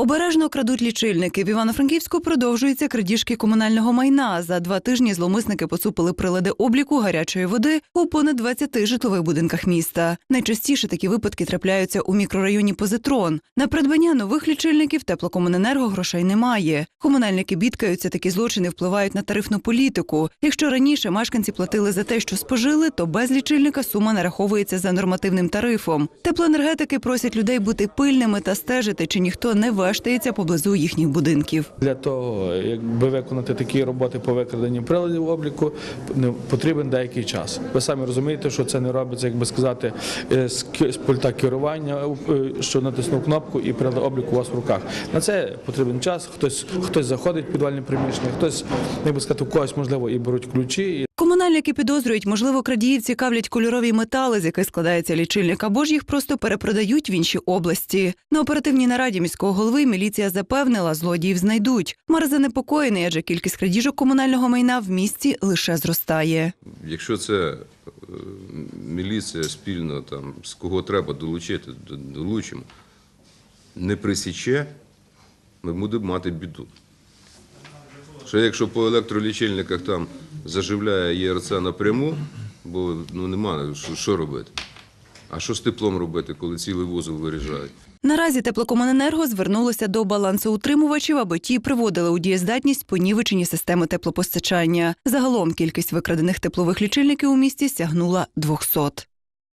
Обережно крадуть лічильники. В Івано-Франківську продовжуються крадіжки комунального майна. За два тижні зловмисники поцупили прилади обліку гарячої води у понад 20 житлових будинках міста. Найчастіше такі випадки трапляються у мікрорайоні Позитрон. На придбання нових лічильників теплокомуненерго грошей немає. Комунальники бідкаються, такі злочини впливають на тарифну політику. Якщо раніше мешканці платили за те, що спожили, то без лічильника сума нараховується за нормативним тарифом. Теплоенергетики просять людей бути пильними та стежити, чи ніхто не вештається поблизу їхніх будинків. Для того, якби виконати такі роботи по викраденню приладів обліку, потрібен деякий час. Ви самі розумієте, що це не робиться, як би сказати, е, з пульта керування, е, що натиснув кнопку і прилад обліку у вас в руках. На це потрібен час. Хтось хтось заходить в підвальне приміщення, хтось, як би сказати, у когось можливо і беруть ключі. Комунальники підозрюють, можливо, крадіїв цікавлять кольорові метали, з яких складається лічильник, або ж їх просто перепродають в інші області. На оперативній нараді міського голови міліція запевнила, злодіїв знайдуть. Мер занепокоєний, адже кількість крадіжок комунального майна в місті лише зростає. Якщо це е, міліція спільно там з кого треба долучити, долучимо, не присіче, ми будемо мати біду. Що якщо по електролічильниках там заживляє ЄРЦ напряму, бо ну нема що, що робити. А що з теплом робити, коли цілий вузол виріжають? Наразі теплокомуненерго звернулося до балансоутримувачів, аби ті приводили у дієздатність понівечені системи теплопостачання. Загалом кількість викрадених теплових лічильників у місті сягнула 200.